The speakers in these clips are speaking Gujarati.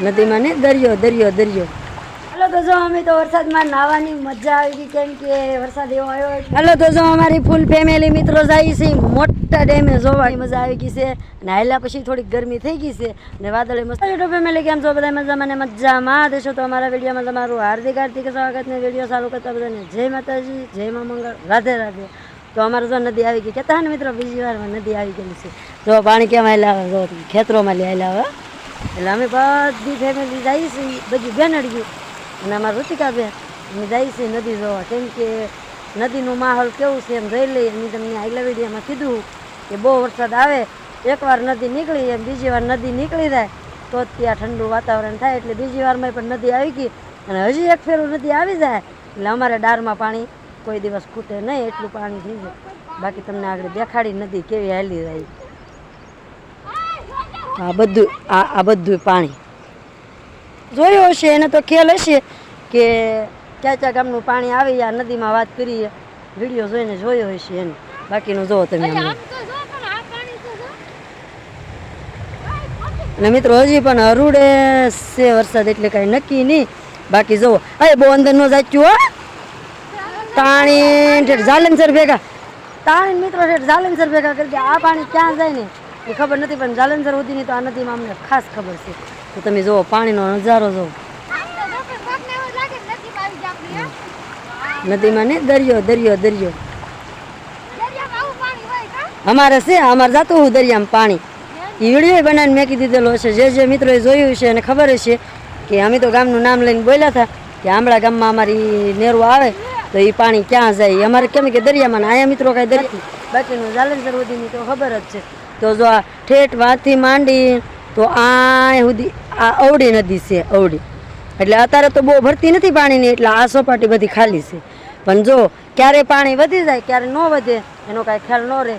નદીમાં ને દરિયો દરિયો દરિયો. હલો તો જો અમે તો વરસાદમાં નાહવાની મજા આવી ગઈ. કેમ કે વરસાદ એવો આવ્યો હલો તો જો અમારી ફૂલ ફેમિલી મિત્રો જાય છે. મોટા ડેમે જોવાની મજા આવી ગઈ છે. અને હાલ્યા પછી થોડીક ગરમી થઈ ગઈ છે. અને વાદળે મસ્ત યુટ્યુબ ફેમિલી કેમ છો? બધા મજામાં ને મજામાં દેશો તો અમારા વિડીયોમાં તમારું હાર્દિક હાર્દિક સ્વાગત ને વીડિયો ચાલુ કરતા બધાને જય માતાજી જય મા મંગળ રાધે રાધે. તો અમારે જો નદી આવી ગઈ. કહેતા ને મિત્રો બીજી વારમાં નદી આવી ગયેલી છે. જો પાણી કેમ આવેલા આવે? જો ખેતરોમાં લઈ આવેલા આવે? એટલે અમે બધી ફેમિલી જઈએ છીએ બધી બેનડ્યું અને અમારા રૂચિકા બેન, અમે જઈએ છીએ નદી જોવા. કેમ કે નદીનું માહોલ કેવું છે, એમ જોઈ લઈએ. મેં તમને આઈલા વિડીયામાં કીધું કે બહુ વરસાદ આવે, એકવાર નદી નીકળી એમ બીજી વાર નદી નીકળી જાય, તો જ ત્યાં ઠંડુ વાતાવરણ થાય એટલે બીજી વારમાં પણ નદી આવી ગઈ અને હજી એક ફેરું નદી આવી જાય. એટલે અમારે ડારમાં પાણી કોઈ દિવસ ખૂટે નહીં, એટલું પાણી થઈ જાય. બાકી તમને આગળ દેખાડી નદી કેવી હાલી જાય. આ બધું આ આ બધું પાણી. જોયું હશે એને તો ખ્યાલ હશે કે ક્યાં ક્યાં ગામનું પાણી આવી આ નદીમાં વાત કરીએ. વીડિયો જોઈને જોયો હશે એને. બાકીનું જોવો તમે અને મિત્રો હજી પણ હરુડે છે વરસાદ એટલે કાંઈ નક્કી નહીં. બાકી જુઓ અરે બહુ અંદર ન જાચ્યું હો. તાણી ઠેઠ જાલનસર ભેગા. તાણી મિત્રો ઠેઠ જાલનસર ભેગા કરી આ પાણી ક્યાં જાય ને? એ ખબર નથી, પણ જાલંધર સુધીની તો આ નદીમાં અમને ખાસ ખબર છે. તો તમે જુઓ, પાણીનો નજારો જુઓ. નદીમાં ને દરિયો દરિયો દરિયો. અમારે છે, અમારે જાતું હું દરિયામાં પાણી. એ વીડિયો બનાવીને મેં કીધી દીધેલો હશે. જે જે મિત્રોએ જોયું છે અને ખબર છે કે અમે તો ગામનું નામ લઈને બોલ્યા હતા કે આમળા ગામમાં અમારી નેરું આવે તો એ પાણી ક્યાં જાય? અમારે કેમ કે દરિયામાં આયા મિત્રો કાંઈ દરિયા. બાકીનું જાલંસર સુધીની તો ખબર જ છે. તો જો આ ઠેઠ વાંથી માંડી, તો આ સુધી આ અવડી નદી છે, અવડી. એટલે અત્યારે તો બહુ ભરતી નથી પાણીની, એટલે આ સોપાટી બધી ખાલી છે. પણ જો ક્યારે પાણી વધી જાય, ક્યારે ન વધે, એનો કાંઈ ખ્યાલ ન રહે.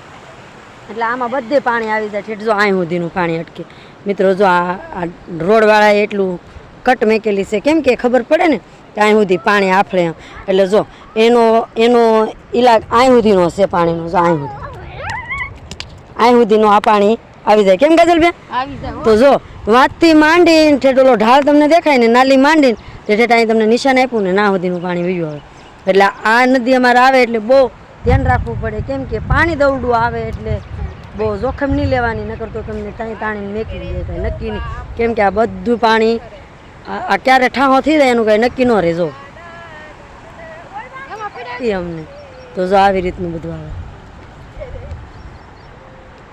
એટલે આમાં બધે પાણી આવી જાય. ઠેઠ જો અહીં સુધીનું પાણી અટકે. મિત્રો, જો આ આ રોડવાળાએ એટલું કટ મેકેલી છે, કેમ કે ખબર પડે ને કે અહીં સુધી પાણી આફળે એટલે જો એનો એનો ઇલાજ અહીં સુધીનો છે પાણીનો, જો અહીં સુધી અહીં સુધીનું આ પાણી આવી જાય. કેમ ગજલબેન તો જો વાંચતી માંડીને ઠેઠોલો ઢાળ તમને દેખાય ને નાલી માંડીને તે ઠેઠ અહીં તમને નિશાન આપ્યું ને ના સુધીનું પાણી વીજ્યું આવે. એટલે આ નદી અમારે આવે એટલે બહુ ધ્યાન રાખવું પડે. કેમ કે પાણી દવડું આવે એટલે બહુ જોખમ નહીં લેવાની નકર તો તમને તાણી તાણી મેકી જાય કાંઈ નક્કી નહીં. કેમ કે આ બધું પાણી આ ક્યારે ઠાહો થઈ જાય એનું કાંઈ નક્કી ન રહે જો એ અમને. તો જો આવી રીતનું બધું આવે.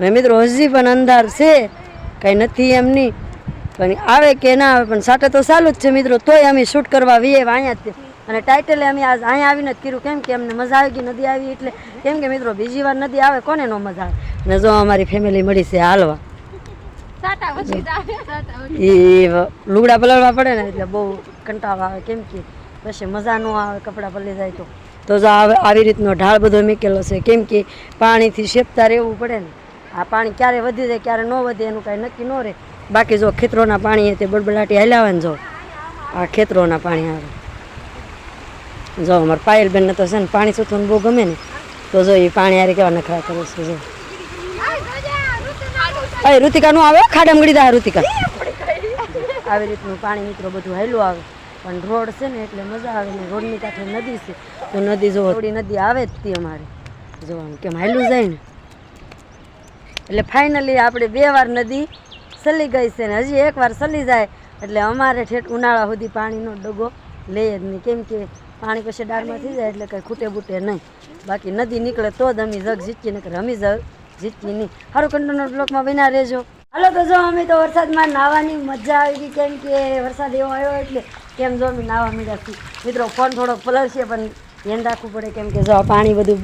ને મિત્રો હજી પણ અંધાર છે કંઈ નથી એમની. પણ આવે કે ના આવે પણ સાટે તો ચાલુ જ છે મિત્રો. તોય અમે શૂટ કરવા વીએ અહીંયા જ. અને ટાઇટલે અમે આજ અહીંયા આવીને જ કર્યું. કેમ કે અમને મજા આવી ગઈ નદી આવી એટલે. કેમ કે મિત્રો બીજી વાર નદી આવે કોને નો મજા આવે? ને જો અમારી ફેમિલી મળી છે હાલવા. એ લુગડા પલળવા પડે ને એટલે બહુ કંટાળો આવે. કેમ કે પછી મજા ન આવે કપડાં પલળી જાય તો. તો જો આવે આવી રીતનો ઢાળ બધો મૂકેલો છે. કેમ કે પાણીથી શેપતા રહેવું પડે ને. આ પાણી ક્યારે વધી જાય ક્યારે ન વધે એનું કાંઈ નક્કી ન રહે. બાકી જો ખેતરોના પાણી તે બડબડાટી હાલ્યા ને જો. આ ખેતરોના પાણી આવે. જો અમારે પાયલબેનને તો છે ને પાણી સૂથવાનું બહુ ગમે ને, તો જો એ પાણી આરે કેવા નખરા કરે છે, જો. અરે ઋતિકા નું આવે ખાડામાં ગળી દા ઋતિકા આવી રીતનું પાણી મિત્રો બધું હેલું આવે. પણ રોડ છે ને એટલે મજા આવે ને રોડની કાંઠે નદી છે. તો નદી જો થોડી નદી આવે જ તે અમારે. જોવાનું કેમ હેલું જાય ને. એટલે ફાઇનલી આપણે બે વાર નદી સલી ગઈ છે ને હજી એક વાર સલી જાય એટલે અમારે ઠેઠ ઉનાળા સુધી પાણીનો ડગો લે જ નહીં. કેમ કે પાણી પછી ડાળમાં થઈ જાય એટલે કંઈ ખૂટે બૂટે નહીં. બાકી નદી નીકળે તો જ અમે જગ જીતકી નહીં રમી જગ જીતકી નહીં. સારું કંટ્રોલના બ્લોકમાં બના રહેજો. હાલો તો જો, અમે તો વરસાદમાં નાહવાની મજા આવી ગઈ. કેમ કે વરસાદ એવો આવ્યો એટલે કેમ જો અમે નાહવા મળ્યા છીએ. મિત્રો ફોન થોડોક પલળશે, પણ ધ્યાન રાખવું પડે. કેમ કે જો પાણી બધું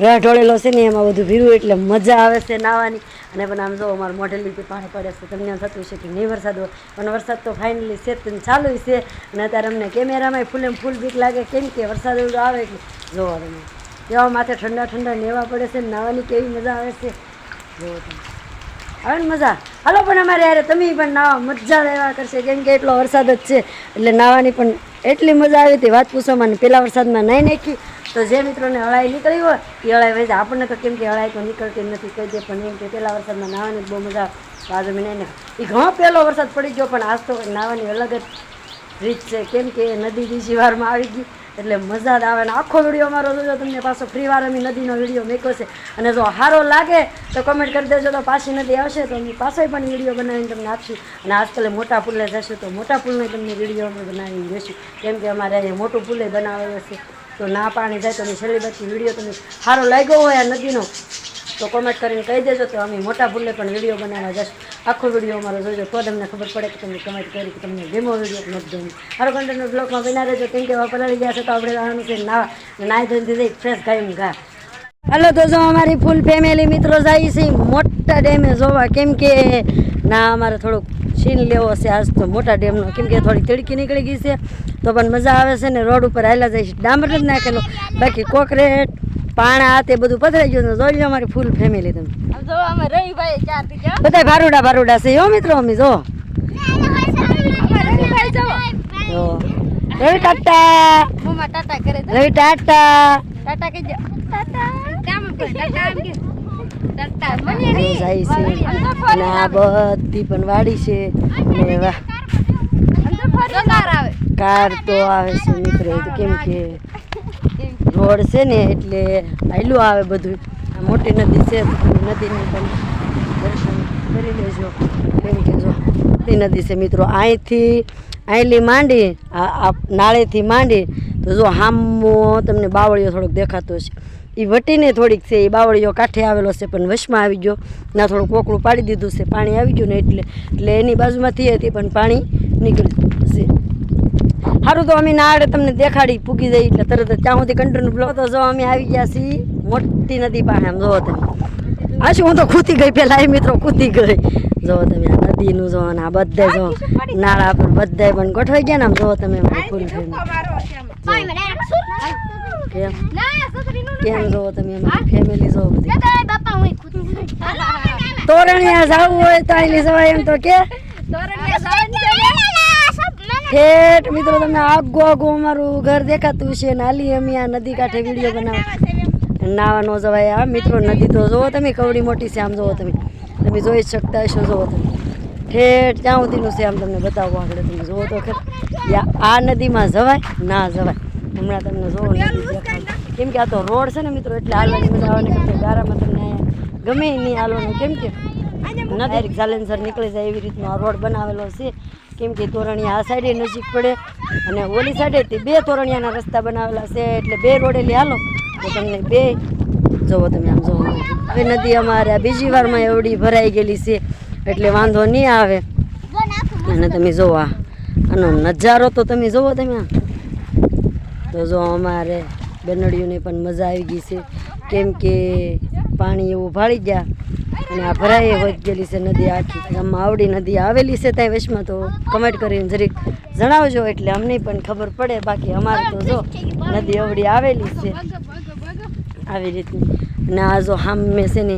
રહ ઢોળેલો છે ને, એમાં બધું ભીરું એટલે મજા આવે છે નાહવાની અને પણ આમ જો અમારે બી પાણી પડે છે તમને થતું છે કે નહીં વરસાદ હોય. પણ વરસાદ તો ફાઇનલી છે ચાલુ છે. અને અત્યારે અમને કેમેરામાં એમ ફૂલ બીક લાગે કેમ કે વરસાદ એવડો આવે એટલે. જોવા તમે, કેવા માથે ઠંડા ઠંડા નેવા પડે છે ને નાહવાની કેવી મજા આવે છે. જોવો તમે. આવે ને મજા? હાલો પણ અમારે યાર, તમે પણ નાવા મજા લેવા કરશે. કેમ કે એટલો વરસાદ જ છે. એટલે નાવાની પણ એટલી મજા આવી હતી. વાત પૂછવામાં પહેલાં વરસાદમાં નહીં નાખી. તો જે મિત્રોને હળાઈ નીકળી હોય, એ અળાઈ વહી આપણને તો કેમ કે હળાઈ તો નીકળતી નથી, કહી દે, પણ એમ કે પહેલાં વરસાદમાં નાહવાની બહુ મજા એને એ ઘણો પહેલો વરસાદ પડી ગયો, પણ આજ તો નાવાની અલગ જ રીત છે. કેમ કે નદી બીજી વારમાં આવી ગઈ, એટલે મજા જ આવે. ને આખો વીડિયો અમારો જોજો, તમને પાછો ફ્રી વાર અમે નદીનો વીડિયો મેક્યો છે. અને જો સારો લાગે, તો કમેન્ટ કરી દેજો. તો પાછી નદી આવશે, તો અમે પાછો પણ વીડિયો બનાવીને તમને આપશું. અને આજકાલ મોટા પુલે જશું, તો મોટા પુલનો તમને વીડિયો અમે બનાવીને દેશું કેમ કે અમારે અહીંયા મોટું પુલે બનાવેલો છે. તો ના પાણી જાય તો છેલ્લી બધી વીડિયો તમને સારો લાગ્યો હોય આ નદીનો, તો કોમેન્ટ કરીને કહી દેજો તો અમે મોટા ભૂલે પણ વીડિયો બનાવવા જશું. આખો વીડિયો અમારો જોજો, તો તમને ખબર પડે કે તમે કમેન્ટ કરી કે તમને ગેમો વીડિયો નથી ગમે સારો કન્ટેન્ટ બ્લોગમાં બના રહેજો, કેમ કે વાપરાવી ગયા છે તો આપણે આવવાનું છે નાવા નાહી ધોઈને જઈ ફ્રેશ ગાયમ ઘા. હાલો તો જો અમારી ફૂલ ફેમિલી મિત્રો જાય છે મોટા ડેમે જોવા, કેમ કે ના, અમારે થોડુંક છીન લેવો છે આજ તો મોટા ડેમનો, કેમ કે થોડી તડકી નીકળી ગઈ છે. તો પણ મજા આવે છે ને રોડ ઉપર હાલ્યા જાય છે. ડામર જ નાખેલો. બાકી કોકરેટ પાણા તે બધું પથરાઈ ગયું. જોઈ લો અમારી ફૂલ ફેમિલી તમે. બધા ભારુડા ભારુડા છે. હો મિત્રો અમે જો. રવિ ટાટા. રવિ ટાટા. બધી પણ વાડી છે. અને વાહ. કાર તો આવે છે મિત્રો કેમ કે રોડ છે ને એટલે આયલું આવે બધું. આ મોટી નદી છે નદીનું પણ દર્શન કરી લેજો. કેમ કે જો મોટી નદી છે મિત્રો, અહીંથી આયલી માંડી, આ નાળેથી માંડી, તો જો હામો તમને બાવળીઓ થોડોક દેખાતો છે એ વટીને થોડીક છે એ બાવળીઓ કાંઠે આવેલો છે, પણ વશમાં આવી ગયો. ના થોડું કોકડું પાડી દીધું છે, પાણી આવી ગયું ને એટલે એટલે એની બાજુમાંથી હતી પણ પાણી નીકળ્યું સારું તો અમે નાડે તમને દેખાડી પૂકી જઈ એટલે તરત જ ત્યાં સુધી કંટ્રોલ બ્લો તો જો અમે આવી ગયા છીએ મોટી નદી પાસે આમ જોવો તમે. આ શું હું તો ખૂતી ગઈ પેલા એ મિત્રો ખૂતી ગઈ. જોવો તમે આ નદીનું જો આ બધા જો નાળા પર બધા પણ ગોઠવાઈ ગયા ને આમ જોવો તમે ફૂલ કેમ? કેમ જોવો તમે અમારી ફેમિલી જોવો બધી. હું તોરણિયા જવું હોય તો અહીં સવાય એમ તો કે. તોરણિયા સાવન ઠેઠ મિત્રો તમને આગો આગો અમારું ઘર દેખાતું છે. નાલી અમે આ નદી કાંઠે વીડિયો બનાવ નાવા ન જવાય આ. મિત્રો નદી તો જોવો તમે કવડી મોટી છે આમ જોવો તમે. તમે જોઈ શકતા હશો જોવો તમે. ઠેઠ ત્યાં સુધીનું છે આમ તમને બતાવો આગળ તમે. જોવો તો ખર. આ નદીમાં જવાય ના જવાય. હમણાં તમને જોવો નથી કેમ કે આ તો રોડ છે ને મિત્રો એટલે હાલવાની મજા આવે ને ગારામાં તમને ગમે નહીં હાલવાનું. કેમ કે ડાયરેક્ટ જાલેન્સર નીકળી જાય એવી રીતનો આ રોડ બનાવેલો છે. કેમ કે તોરણિયા આ સાઈડે નજીક પડે અને ઓલી સાઈડેથી બે તોરણિયાના રસ્તા બનાવેલા છે, એટલે બે રોડેલી હાલો. તો તમને બે જોવો તમે આમ જોવો. હવે નદી અમારે બીજી વારમાં એવડી ભરાઈ ગયેલી છે, એટલે વાંધો નહીં આવે. અને તમે જોવો આનો નજારો તો તમે જોવો તમે તો જો અમારે બેનડીઓને પણ મજા આવી ગઈ છે. કેમ કે પાણી એવું ભાળી ગયા. અને આ ભરાઈ હોઈ ગયેલી છે નદી આખી ગામમાં આવડી નદી આવેલી છે ત્યાં વચમાં તો કમેન્ટ કરીને જરીક જણાવજો એટલે અમને પણ ખબર પડે. બાકી અમારે તો જો નદી અવડી આવેલી છે. આવી રીતની. અને આ જો હામે છે ને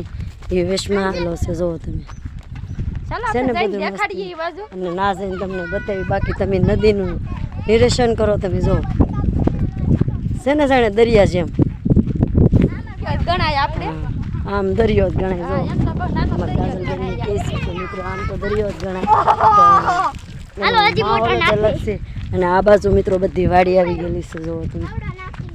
એ વેશમાં આવેલો છે જોવો તમે. છે ને બધું અને ના જઈને તમને બતાવી બાકી તમે નદીનું નિરીક્ષણ કરો તમે જો છે ને જાણે દરિયા જેમ. ગણાય આપણે. આમ દરિયો જ ગણાય જો. મિત્રો આમ તો દરિયો જ ગણાય. છે. અને આ બાજુ મિત્રો બધી વાડી આવી ગયેલી છે જોવો તમે.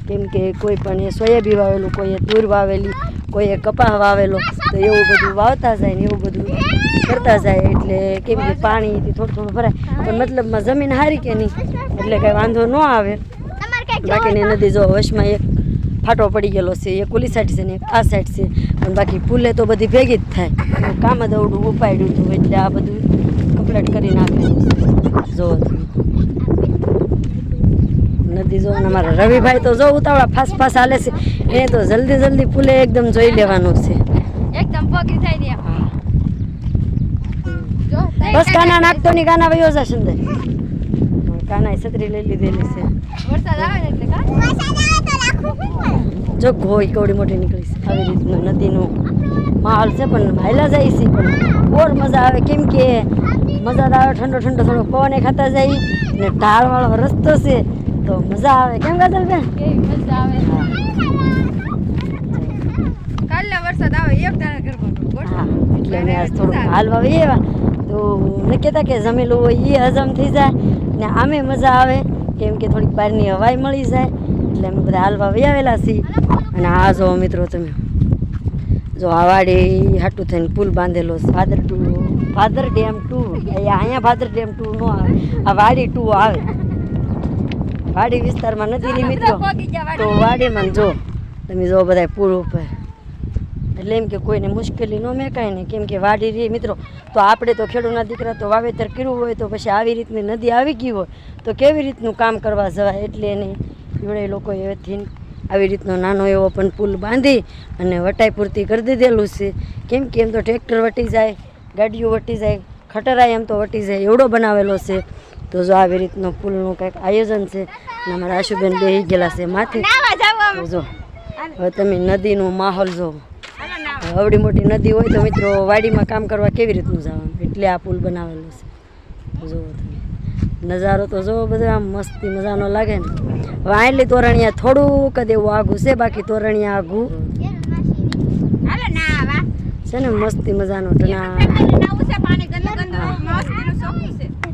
કેમ કે કોઈ પણ એ સોયાબી વાવેલું કોઈએ તૂર વાવેલી કોઈએ કપાહ વાવેલો તો એવું બધું વાવતા જાય ને એવું બધું કરતા જાય. એટલે કેમ કે પાણીથી થોડું થોડું ભરાય. પણ મતલબમાં જમીન હારી કે નહીં? એટલે કાંઈ વાંધો ન આવે. બાકીની નદી જો વશમાં એક ફાટો પડી ગયેલો છે એક ઓલી સાઈડ છે ને એક આ સાઈડ છે. પણ બાકી પુલે તો બધી ભેગી જ થાય. કામ જ અવડું ઉપાડ્યું હતું એટલે આ બધું કમ્પ્લીટ કરી નાખેલું છે. જો તમે નદી જો અને અમારા રવિભાઈ તો જો ઉતાવળા ફાસ ફાસ હાલે છે. એને તો જલ્દી જલ્દી પુલે એકદમ જોઈ લેવાનું છે. એકદમ પગી થાય ને બસ કાના નાખતો ની કાના વયો જશે અંદર. કાના છત્રી લઈ લીધેલી છે. વરસાદ આવે એટલે કા જો ઘોઈ કવડી મોટી નીકળી છે આવી રીતનું નદીનો માહોલ છે પણ હાયલા જાય છે પણ ઓર મજા આવે. કેમ કે મજા આવે ઠંડો ઠંડો થોડો પવને ખાતા જાય ને ઢાળવાળો રસ્તો છે તો મજા આવે. કેમ ગાજલ બેન? મજા આવે. કાલે વરસાદ આવે એક હા એટલે અમે આજ હાલવા એવા. તો મેં કહેતા કે જમેલું હોય એ હજમ થઈ જાય ને આમે મજા આવે. કેમ કે થોડીક બહારની હવાઈ મળી જાય એટલે અમે બધા હાલવા વહી આવેલા છીએ. અને આ જો મિત્રો તમે જો આવાડી વાડી હાટું થઈને પુલ બાંધેલો છે ટુ ભાદર ડેમ ટુ. અહીંયા ભાદર ડેમ ટુ નો આવે. આ વાડી ટુ આવે. વાડી વિસ્તારમાં નથી ની મિત્રો તો વાડીમાં જો તમે જો બધા પુલ ઉપર. એટલે એમ કે કોઈને મુશ્કેલી ન મેકાય ને કેમ કે વાડી રહી મિત્રો તો આપણે તો ખેડૂતના દીકરા તો વાવેતર કર્યું હોય તો પછી આવી રીતની નદી આવી ગઈ હોય તો કેવી રીતનું કામ કરવા જવાય? એટલે એને એવડે લોકો એથી આવી રીતનો નાનો એવો પણ પુલ બાંધી અને વટાઈ પૂરતી કરી દીધેલું છે. કેમ કે એમ તો ટ્રેક્ટર વટી જાય ગાડીઓ વટી જાય ખટરાય એમ તો વટી જાય એવડો બનાવેલો છે. તો જો આવી રીતનો પુલનું કંઈક આયોજન છે અને અમારા આશુબેન બેહી ગયેલા છે માથે. જો હવે તમે નદીનો માહોલ જો આવડી મોટી નદી હોય તો મિત્રો વાડીમાં કામ કરવા કેવી રીતનું જવાનું? એટલે આ પુલ બનાવેલો છે. જુઓ તમે. નજારો તો જો બધો આમ મસ્તી મજાનો લાગે ને. હવે આટલી તોરણિયા થોડુંક જ એવું આઘું છે બાકી તોરણિયા આઘું હાલો છે ને મસ્તી મજાનો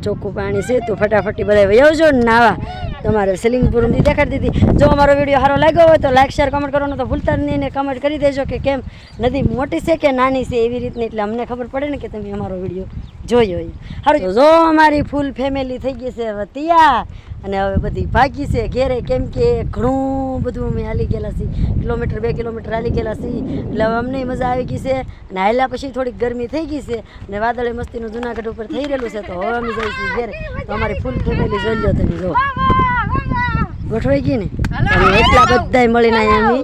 ચોખ્ખું પાણી છે તો ફટાફટી બધા આવજો ને નાવા. તમારે સિલિંગ સિલિંગપુરથી દેખાડી દીધી. જો અમારો વીડિયો સારો લાગ્યો હોય તો લાઈક શેર કમેન્ટ કરવાનું તો ભૂલતા જ નહીં ને કમેન્ટ કરી દેજો કે કેમ. નદી મોટી છે કે નાની છે એવી રીતની એટલે અમને ખબર પડે ને કે તમે અમારો વીડિયો જોયો હોય સારું જો અમારી ફૂલ ફેમિલી થઈ ગઈ છે હવે તૈયાર અને હવે બધી ભાગી છે ઘેરે કેમ કે ઘણું બધું અમે હાલી ગયેલા છીએ. કિલોમીટર બે કિલોમીટર હાલી ગયેલા છીએ. એટલે હવે અમને મજા આવી ગઈ છે. અને હાલ્યા પછી થોડીક ગરમી થઈ ગઈ છે. અને વાદળે મસ્તીનું જુનાગઢ ઉપર થઈ રહેલું છે. તો હવે અમે જઈશું ઘેરે. તો અમારી ફૂલ ફેમિલી જોઈ લો તમે જો. ગોઠવાઈ ગઈ ને? એટલા બધા મળીને અહીંયા અમે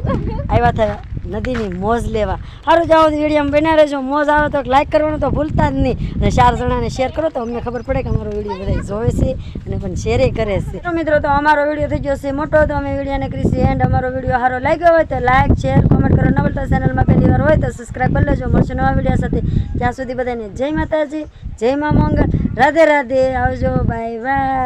આવ્યા હતા નદીની મોજ લેવા. સારું જાઓ વીડિયો બન્યા રહેજો. મોજ આવે તો લાઇક કરવાનું તો ભૂલતા જ નહીં. અને ચાર જણાને શેર કરો તો અમને ખબર પડે કે અમારો વીડિયો બધા જોવે છે અને પણ શેરે કરે છે. મિત્રો, તો અમારો વીડિયો થઈ ગયો છે મોટો. તો અમે વિડીયોને કરીશું એન્ડ અમારો વીડિયો સારો લાગ્યો હોય તો લાઇક શેર કોમેન્ટ કરો. ન બોલતા ચેનલમાં પહેલી વાર હોય તો સબસ્ક્રાઈબ કરી લેજો. મળશે નવા વીડિયો સાથે. ત્યાં સુધી બધાને જય માતાજી, જય મા મંગળ. રાધે રાધે. આવજો. Bye bye